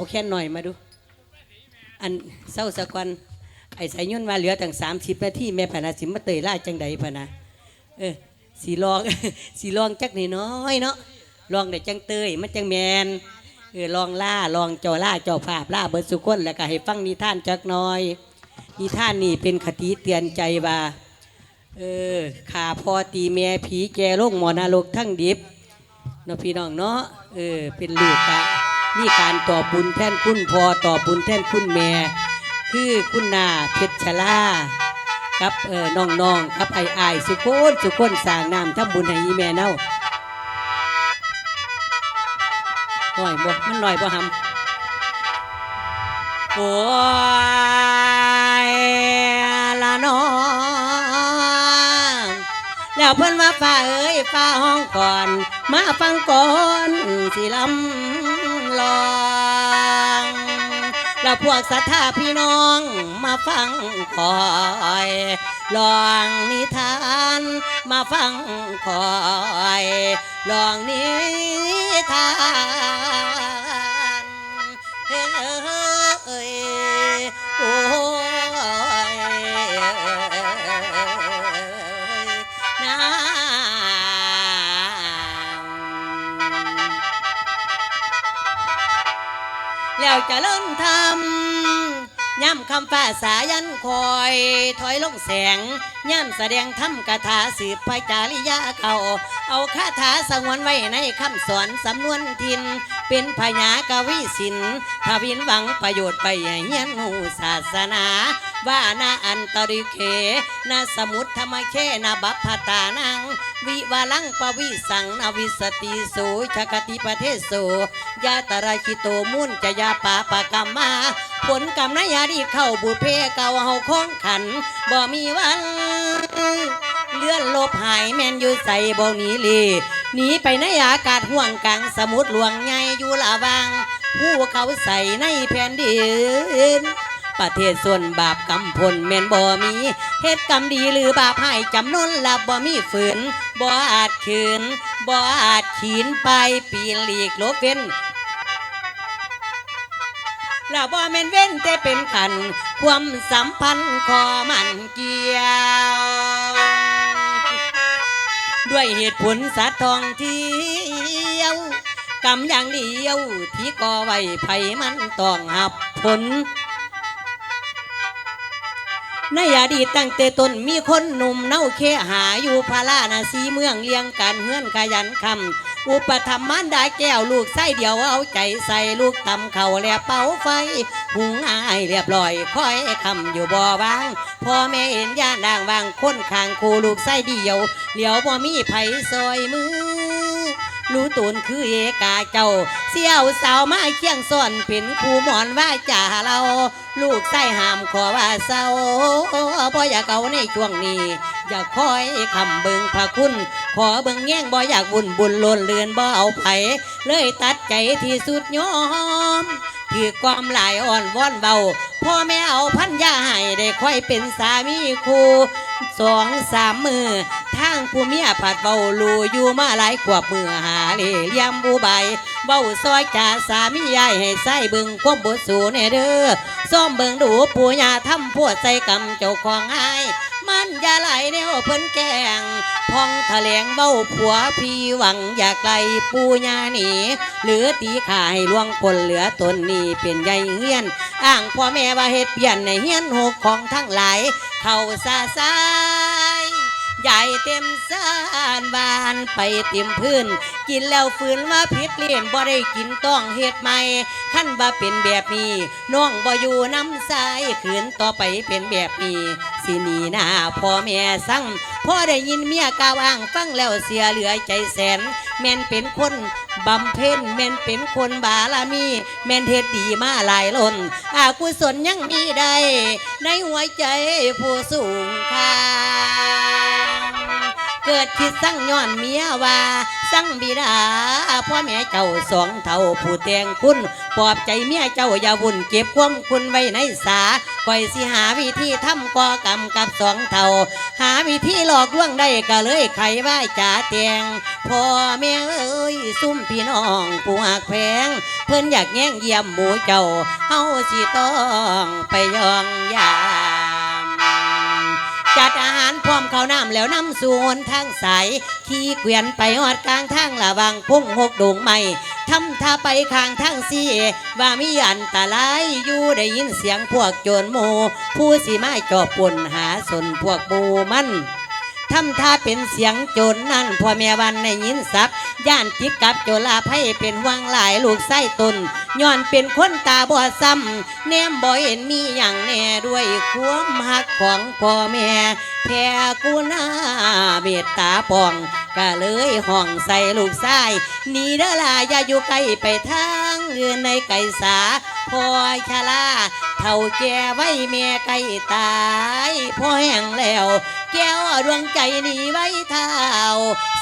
เอาแค่หน่อยมาดู อันเศร้าสะกอนไอ้สายยุ่นว่าเหลือตั้งสามสิบนาทีแม่พนาสิมาเตยล่าจังใดพนะเออสีลองสีลองจักนิดน้อยเนาะลองได้จังเตยมันจังแมนเออลองล่าลองจอล่าจอภาพล่าเบิดสุคนแล้วก็ให้ฟังนิท่านจักน้อยนิท่านนี่เป็นคติเตือนใจว่าเออขาพอตีแม่ผีแกโลกหมอนรกทั้งดิบเนาะพี่น้องเนาะเออเป็นลูกกะ มีการต่อบุญแท่นคุณพอต่อบุญแท่นคุณแม่คือคุณนาเพชรชลากับเออน้องๆกับไอ้ไอ้สุโคนสุโคนสร้างน้ำทำบุญให้อีแม่เน่าหน่อยบ่มันหน่อยบ่หำโอ้ยละน้องแล้วเพิ่นมาฝ่าเอ้ยฝ่าห้องก่อน มาฟังก่อนสิลำ ลองแล้วพวกศรัทธาพี่น้องมาฟังคอยลองนิทานมาฟังคอยลองนิทานเฮ้ แล้วจะเริ่มทำย่ำคำฟ้าสายันคอย ถอยลงแสงย่ำแสดงธรรมกถาสืบพจาริยาเขาเอาคาถาสงวนไว้ในคำสอนสำนวนทิน เป็นพญากวิสินทวินหวังประโยชน์ไปเฮียนหูศาสนา ว่านาอันตริเคนาสมุทรธรรมเคนาบัพพตานัง วิวาลังปวิสังนาวิสติโสชกติประเทศโสยาตราคิโตมุนจะยาปาปากรรมา ผลกรรมนายาดีเข้าบุเพเก่าเฮาคงขัน บ่มีวันเลื่อนลบหายแม่นอยู่ใส่บ่หนีลีหนีไปในอากาศห่วงกลางสมุทรหลวงใหญ่อยู่ละวังผู้เขาใส่ในแผ่นดิน ประเทศส่วนบาปกรรมผลแม่นบ่มีเหตุกรรมดีหรือบาปให้จำนวนละบ่มีฝืนบ่อาจขืนบ่อาจขีนไปปีนหลีกลบเว้นล้วบ่แม่นเว้นแต่เป็นขัน ความสัมพันธ์ขอมันเกี่ยวด้วยเหตุผลสัตว์ทองเที่ยวกรรมอย่างเดียวที่ก่อไว้ไผมันต้องหับผล ในอดีตตั้งแต่ต้นมีคนหนุ่มเน่าเคหาอยู่พารานาสีเมืองเลี้ยงการเฮือนขยันคำอุปธรรมมารดาแก้วลูกไส้เดียวเอาใจใส่ลูกตำเข่าแลเป่าไฟหุงอายเรียบร้อยคอยคำอยู่บ่อบางพ่อแม่เห็นย่านด่างวางคนข้างคูลูกไส้เดียวเหลียวบ่มีไผซอยมือ รู้ตูนคือเอกาเจ้า เสี่ยวสาวมาเคียงซ่อนเป็นผูหมอนว่าจ่าเรา ลูกไส้หามขอว่าเศร้าบ่อยากเอาในช่วงนี้ อยากคอยคำเบิงพระคุณ ขอเบิงแง่งบ่อยากบุญบุญล้นเลือนบ่เอาไผเลยตัดใจที่สุดยอม ถือความหลายอ่อนว่อนเบาพ่อแม่เอาพันยาให้ได้ค่อยเป็นสามีคู่สองสามมือทางผู้เมียผัดเบาลูอยู่มาหลายขวบมือหาเลี่ยมบูใบเบาซอยจ่าสามียายให้ใส่เบิงความบทสูแน่เด้อซ่อมเบิงดูปู่ยาทำพวดใส่กำเจ้าของอาย มันอย่าไหลแนวเพิ่นแกงพองแถลงเบ้าผัวพี่หวังอยากไกลปูญาหนีเหลือตีขายลวงคนเหลือตนนี่เป็นใหญ่เฮียน อ้างพ่อแม่ว่าเฮ็ดเปลี่ยนในเฮียนหกของทั้งหลายเข้าซาซายใหญ่เต็มสานบานไปเต็มพื้น กินแล้วฝืนว่าพิษเลี่ยนบ่ได้กินต้องเฮ็ดใหม่ขั้นบ่เป็นแบบนี้น้องบ่อยู่น้ำสายขืนต่อไปเป็นแบบนี้ สิหนีหน้าพ่อแม่สั่งพ่อได้ยินเมียกาวอ้างฟังแล้วเสียเหลือใจแสน แม่นเป็นคนบำเพ็ญแม่นเป็นคนบารมี แม่นเทศดีมาหลายล้นอากุศลยังมีได้ ในหัวใจผู้สูงค่าเเกิดคิดสั่งย้อนเมียว่า สั่งบิดาพ่อแม่เจ้าสองเท่าผู้แต่งคุณปลอบใจเมียเจ้าอย่าวุ่นเก็บความคุณไว้ในสาคอยสิหาวิธีทำก่อกรรมกับสองเท่า หาวิธีหลอกลวงได้ก็เลยไขว่าจ่าแตงพ่อแม่เอ้ยซุ่มพี่น้องผู้หักแพงเพิ่นอยากแย่งเยี่ยมหมูเจ้าเฮาสิต้องไปยองยา จัดอาหารพร้อมข้าวน้ำแล้วน้ำส่วนทางสาย ขี่เกวียนไปหอดกลางทางระวังพุ่งหกดงใหม่ทำท่าไปข้างทางสีว่ามีอันตรายอยู่ได้ยินเสียงพวกโจรโม ผู้สีไม้จอบปนหาสนพวกบูมัน ทำท่าเป็นเสียงโจรนั่นพ่อแม่วันในยินสับย่านจิกกับโจรลาภัยเป็นห่วงหลายลูกไส้ตนย้อนเป็นคนตาบอดซ้ำแนมบ่เห็นมีอย่างแน่ด้วยความหักของพ่อแม่แพ่กูหน้าเมตตาปองก็เลยห้องใส่ลูกไส้นีเด้อล่ะอย่าอยู่ไกลไปทางเงินในไก่สาพ่อชะลาเท่าแก่ไว้แม่ไก่ตายพ่อแห้งแล้ว แก้วดวงใจหนีไว้เท้า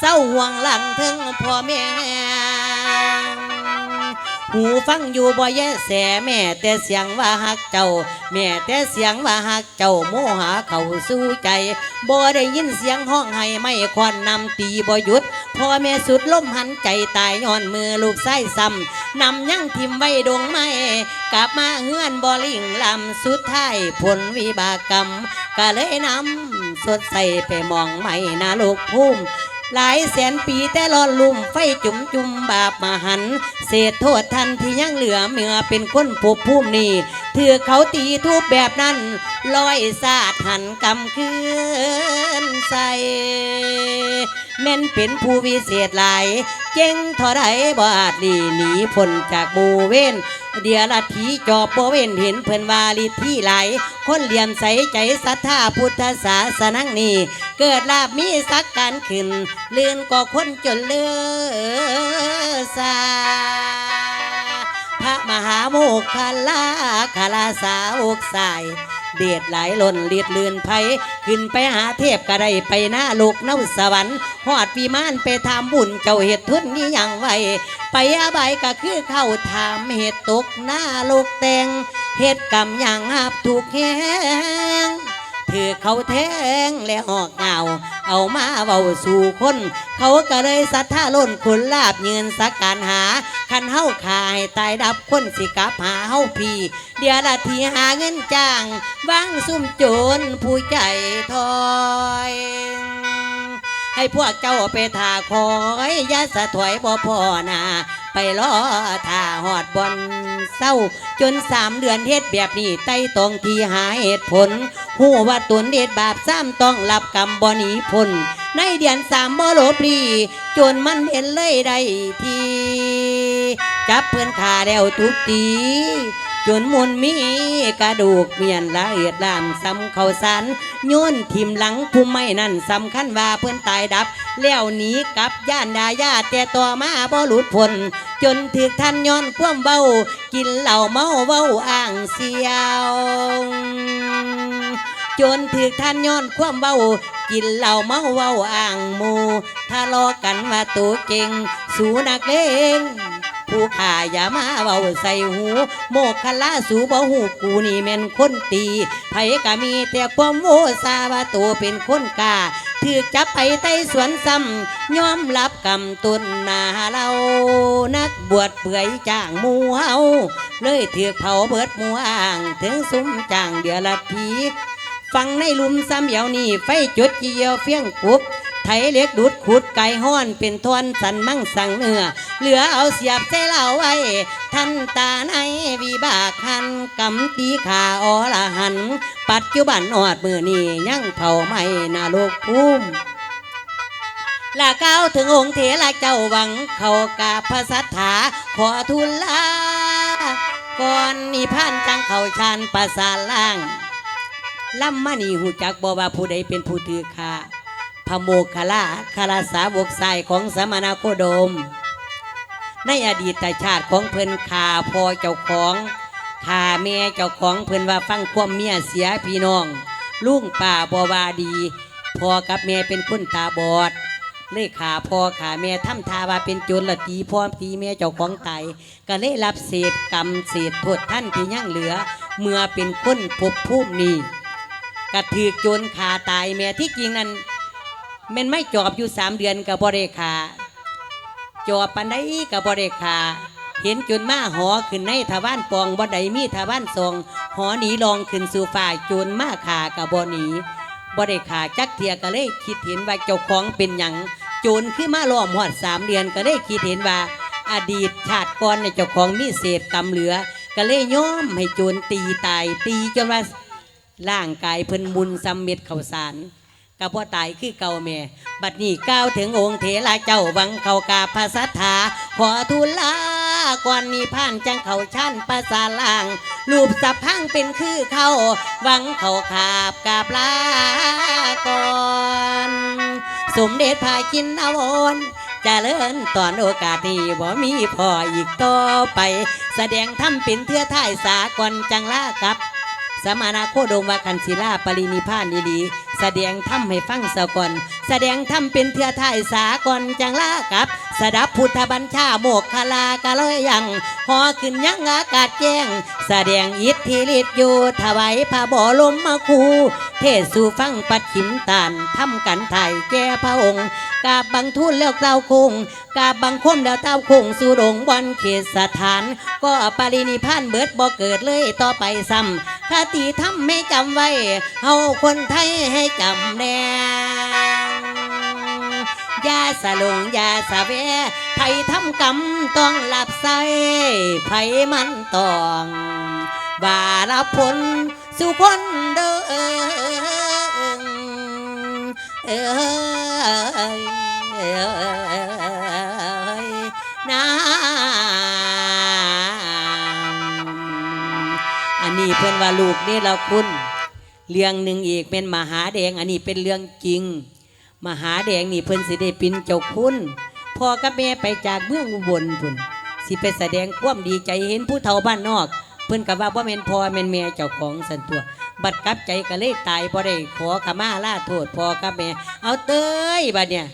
เศร้าห่วงหลังถึงพ่อแม่ หูฟังอยู่บ่แย่แสแม่แต่เสียงว่าฮักเจ้า แม่แต่เสียงว่าฮักเจ้าโมหาเขาสู้ใจบ่ได้ยินเสียงห้องให้ไม่ควันนำตีบ่หยุดพ่อแม่สุดล้มหันใจตายย้อนมือลูกไส้ซ้ำนำยังทิมไว้ดงไม้กลับมาเฮือนบ่ลิงลำสุดท้ายผลวิบากกรรมก็เลยนำ สดใสไปมองไม่นาลูกพุ่มหลายแสนปีแต่รอนลุ่มไฟจุ่มจุ่มบาปมาหัน เศษโทษทันที่ยังเหลือเมื่อเป็นคนผู้พุ่มนี่ถือเขาตีทุบแบบนั้นลอยสาดหันกำคืนใส่แม่นเป็นผู้วิเศษหลายเก่งท่าไรบาจหลีหนีพ้นจากหมูเว้น เดียลัทีจอบบ่เว้นเห็นเพิ่นวาลิที่ไหลคนเหลี่ยมใสใจศรัทธาพุทธศาสนังนี้เกิดลาบมีสักการขึ้นเลื่อนก็คนจนเลือสาพระมหาโมคคลลาคาลาสาวกสาย เดดหลายล่นเลียดเลือนไผขึ้นไปหาเทพกระไดไปหน้าลูกเน่าสวรรค์หอดปีมานไปทำบุญเจ้าเหตุทุนนี้ยังไวไปอาบายก็คือเข้าถามเหตุตกหน้าลูกแตงเหตุกรรมอย่างอับถูกแห้ง ถือเขาแทงและหอกเงาเอามาเว้าสู่คน เขาก็เลยศรัทธาล้นคุณลาบยืนสักการหา คันเฮาขายตายดับคนสิกลับหาเฮาพีเดี๋ยวละทีหาเงินจ้างวางซุ่มโจรผู้ใจถอยให้พวกเจ้าไปทาคอยยาสะถอยบ่พอนาไปรอทาหอดบอน เศร้า จนสามเดือนเฮ็ดแบบนี้ไต่ตองที่หาเหตุผลหูว่าตนเด็ดบาปซ้ำต้องรับกรรมบ่หนีพ้นในเดือนสามบ่โลปรีจนมันเห็นเลยได้ทีจับเพื่อนขาแล้วทุบตี จนมุนมีกระดูกเมียนละเอียดลามซ้ำเขาสันโยนทิมหลังผู้ไม่นั่นสำคัญว่าเพื่อนตายดับ แล้วหนีกลับย่านดายาแต่ต่อมาบ่หลุดพ้นจนถึกท่านย้อนความเบากินเหล้าเมาเว้าอ่างเสียวจนถึกท่านย้อนความเบากินเหล้าเมาเว้าอ่างมูทะเลาะกันว่าตัวเก่งสูนักเลง ผู้ข่าอย่ามาเว้าใส่หู โมกขลาสูบ่หูกูนี่แม่นคนตีไผก็มีแต่ความโวซาว่าตัวเป็นคนกาถือจับไปไต้สวนซ้ำยอมรับกรรมตุนหนาเรานักบวชเปื่อยจ้างมูเฮาเลยถือเผาเบิดมูอ่างถึงซุ้มจ้างเดียวละทีฟังในหลุมซ้ำเหี่ยวนี่ไฟจุดเยี่ยวเฟี้ยงกุบ ไถเล็กดูดขุดไก่ห้อนเป็นทอนสันมั่งสั่งเนื้อเหลือเอาเสียบใส่เหล่าไว้ท่านตาในวิบากหันกำตีขาอละหัน ปัจจุบันอดมือนี่ยังเผาไม้นาโลกภูมิลาก้าวถึงองค์เถระเจ้าหวัง เขากาพระสัทธาขอทูลลาก่อนนิพพานจังเขาชานประสาล่างล่ำมานีหูจักบอว่าผู้ใดเป็นผู้ถือคา พระโมคคัลลาคาราสาวกสายของสมณโคดม ในอดีตชาติของเพิ่นขาพอเจ้าของขาแม่เจ้าของเพิ่นว่าฟังความเมียเสียพี่น้องลุงป่าบอว่าดีพอกับแม่เป็นคนตาบอดเลยขาพอขาแม่ทำทาว่าเป็นจรละตีพ่อตีแม่เจ้าของตายก็เลยรับเศษกรรมเศษโทษท่านที่ยังเหลือ เมื่อเป็นคนภพภูมินี้กระถือจรขาตายแม่ที่จริงนั้น แมันไม่จอบอยู่สามเดือนกับบริขาจอบปันไดกับบริขาเห็นจนมาหอขึ้นในทวานปองบ่ไดมีทวานทรงหอหนีลองขึ้นสู่ฝ่ายโจรมาขากับบหนีบ่ได้ขาจักเทียก็เลยคิดเห็นว่าเจ้าของเป็นหยังโจรขึ้นมาล้อมหอดสามเดือนก็เลยคิดเห็นว่า อดีตชาติก่อนในเจ้าของมีเศษกรรมเหลือ ก็เลยยอมให้โจรตีตายตีจนว่าร่างกายเพิ่นมุนซ้ำเม็ดเข้าสาร ก็พอตายคือเก่าแม่บัดนี้ก้าวถึงองค์เถระเจ้าวังเขากาพระสัทธาขอทูลลาก่อนนี้ผ่านจังเขาชั้นภาษาล่างรูปสับพังเป็นคือเขาวังเขาขาบกาบลาก่อนสมเด็จพากินอาวรณ์เจริญตอนโอกาสนี้บ่มีพ่ออีกต่อไป แสดงทำเป็นเทือท่ายสากลจังลากับ สมานาโคดมวาคันศิลาปรินิพพานดีๆ แสดงทำให้ฟังสะก่อน แสดงทำเป็นเทือทายสากลจังลากับ สดับพุทธบัญชาโมกขลากะเลยยังหอขึ้นยังอากาศแจ้ง แสดงอิทธิฤทธิ์อยู่ถวายพระบรมมาคูเทศสู่ฟังปัดขิมตานทำกันไทยแก่พระองค์กาบบังทุนแล้วเต้าคงกาบบังคมแล้วเต้าคงสู่ดงบอนเขตสถาน ก็ปรินิพพานเบิดบ่เกิดเลยต่อไปซ้ำ คติทำไม่จำไว้ เฮาคนไทยให้จำแน่อยาสลงอยาสะแวไผทำกรรมต้องหลับใส่ไผมันต้องบารับผลสู่คนเด้อเออยนา นี้เพื่อนว่าลูกนี่เราคุณเรื่องหนึ่งอีกเป็นมหาแดง อันนี้เป็นเรื่องจริง มหาแดงนี่เพิ่อนสิได้ป็นเจ้าคุณพ่อกับแม่ไปจากเมืองอุบลพุ่นสิไปแสดงความดีใจเห็นผู้เฒ่าบ้านนอก เพิ่อนก็ว่าบ่แม่นพ่อแม่นแม่เจ้าของสันตัว บัดกับใจก็เลยตายบ่ได้ขอขมาลาโทษพ่อกับแม่เอาเต้ยบัดเนี่ย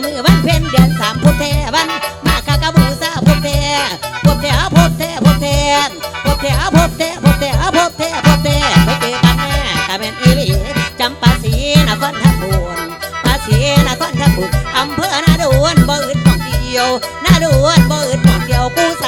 แม่ขันมือวันเพ็ญเดือนสามพุทธเทวัน มาคากะบูซาพุทธเทพุทธเทพุทธเทพุทธเทพุทธเทพุทธเทพุทธเทพุทธเทพุทธเทไปเจอกันแน่กะแม่นอีหลีจำปาสีนครทับบุญปาสีนครทับบุญอำเภอนาดวนบ่อึดหมองเดียวนาดวนบ่อึดหมองเดียวกูสา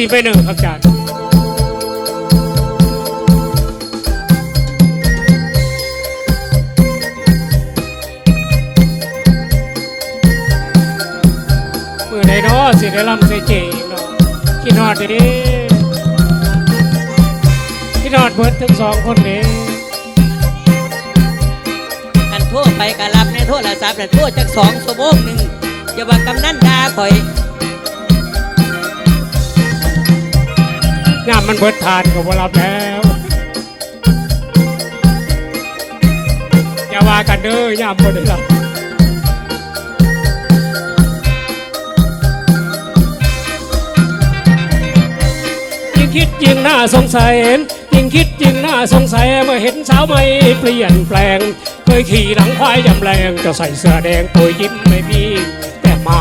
ซีไปหนึ่งครับอาจารย์มือไหนเนาะสิได้ลำใส่เจอีกเนาะขี้นอดเด้ดิขี้นอดเบิดทั้งสองคนเด้อันโทรไปกะรับในโทรศัพท์น่ะโทรจักสองชั่วโมงหนึ่งอย่าว่ากำนันดาข่อย น้ำมันเบิดทานก็บ่รับแล้วอย่าว่ากันเด้อย่ามบ่ได้รับยิ่งคิดยิ่งน่าสงสัยยิ่งคิดยิ่งน่าสงสัยเมื่อเห็นสาวไม่เปลี่ยนแปลง เคยขี่หลังควายยำแรงเจะใส่เสื้อแดงตัวยิ้มไม่มีแต่มา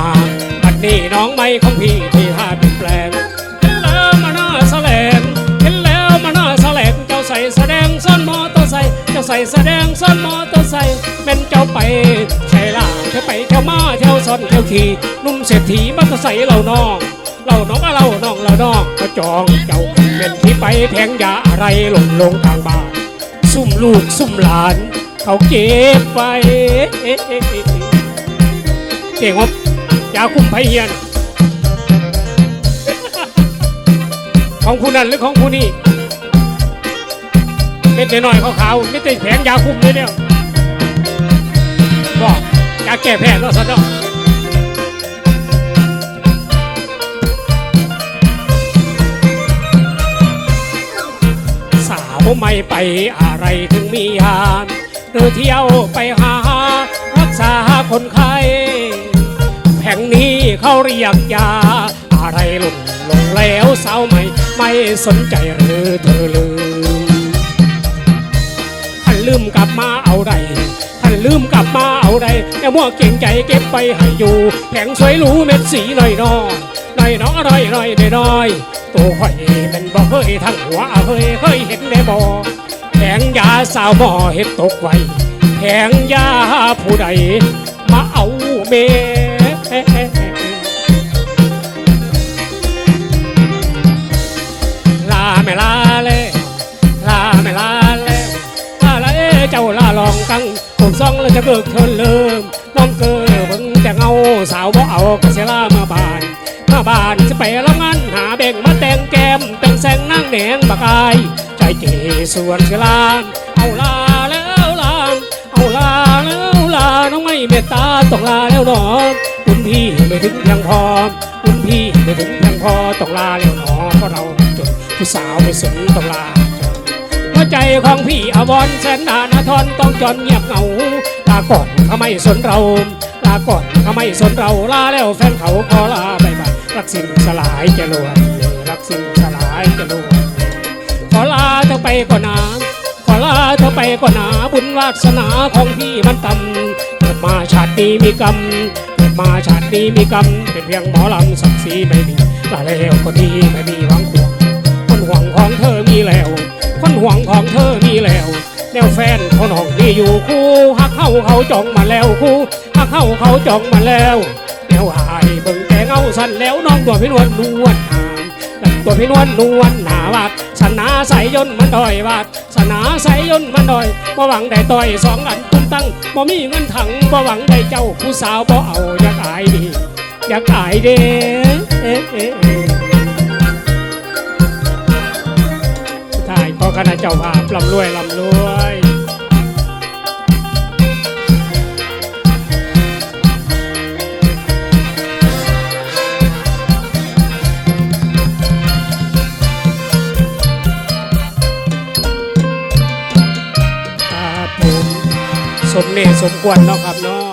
บัดนี้น้องไม่ของพี่ที่ท่าเปลี่ยนแปลง จ้าใส่แสดงซ่อนมอเตอร์ไซค์เป็นเจ้าไปใช่ล่ะเที่ยวไปเที่ยวมาเที่ยวซ่อนเที่ยวขี่นุ่มเศรษฐีมอเตอร์ไซค์เราน้องเราน้องอะเราน้องเราน้องเขาจองเจ้าเป็นที่ไปแทงยาอะไรหล่นลงทางบ้านซุ่มลูกซุ่มหลาน เขาเก็บไปเก่งว่ายาคุ้มไพเฮียนของผู้นั้นหรือของผู้นี้ เม็ดน้อยขาวๆไม่ได้แผงยาคุมเลยเนี่ยบอกยาแก้แพ้ก็สะเนาะสาวไม่ไปอะไรถึงมียามหรือเที่ยวไปหา รักษาคนไข้แห่งนี้เขาเรียกยา อะไรหล่นลงแล้วสาวไม่ไม่สนใจหรือเธอลืมท่านลื มกลับมาเอาใดท่านลืมกลับมาเอาใดแต่มั่วเก่งใจเก็บไปให้อยู่แผงสวยหรูเม็ดสีหน่อยนอยหน่อยนอยหน่อยหน่อยน้อยตัวข่อยเป็นบ่เคยทั้งหัวเคยเคยเห็นได้บ่แผงยาสาวหมอเห็ดตกไว้แผงยาผู้ใดมาเอาเมลาไม่ลาเลย จะเบิกเทินเริ่มน้องเกอเบิ่งแต่เงาสาวบ่เอาก็เสียลามาบานมาบานจะไปละงานหาแบ่งมาแต่งแก้มแต่งแสงนั่งแหนงบักายใจเจส่วนเสลาเอาลาแล้วลาเอาลาแล้วลาน้องไม่เมตตาต้องลาแล้วหนอคุณพี่ไม่ถึงเพียงพอคุณพี่ไม่ถึงเพียงพอต้องลาแล้วหนอเพราะเราจนผู้สาวไม่สนต้องลาหัวใจของพี่อวรแสนนานาทรต้องจอนเงียบเหงา ก่อนเขาไม่สนเรา ลาก่อนเขาไม่สนเรา ลาแล้วแฟนเขาขอลาไปบ้านรักสิ้นสลายจะลวนเลยรักสิ้นสลายจะลวนขอลาเธอไปก่อนนะขอลาเธอไปก่อนนะบุญวาสนาของพี่มันต่ำเกิดมาชาตินี้มีกรรมเกิดมาชาตินี้มีกรรมเป็นเพียงหมอลำศักดิ์ศรีไม่มีลาแล้วก็ดีไม่มีหวังควงคนห่วงของเธอมีแล้ว คนห่วงของเธอมีแล้ว แนวแฟนคนห้องที่อยู่คู่หักเข้าเขาจองมาแล้วคู่หักเข้าเขาจองมาแล้วแนวอายเบิ่งแต่เงาสั่นแล้วน้องตัวพี่นวลนวลหามแล้วตัวพี่นวลนวลหนาวัดสนาใสยนมันดอยวัดสนาใสยนมันดอยบ่หวังได้ต่อยสองอันตุ้มตั้งบ่มีเงินถังบ่หวังได้เจ้าผู้สาวบ่เอาอยากอายดีอยากอายเด้ อคณะเจ้าภาพลำรวยลำรวยครับผมสมเนสมควรเนาะครับเนาะ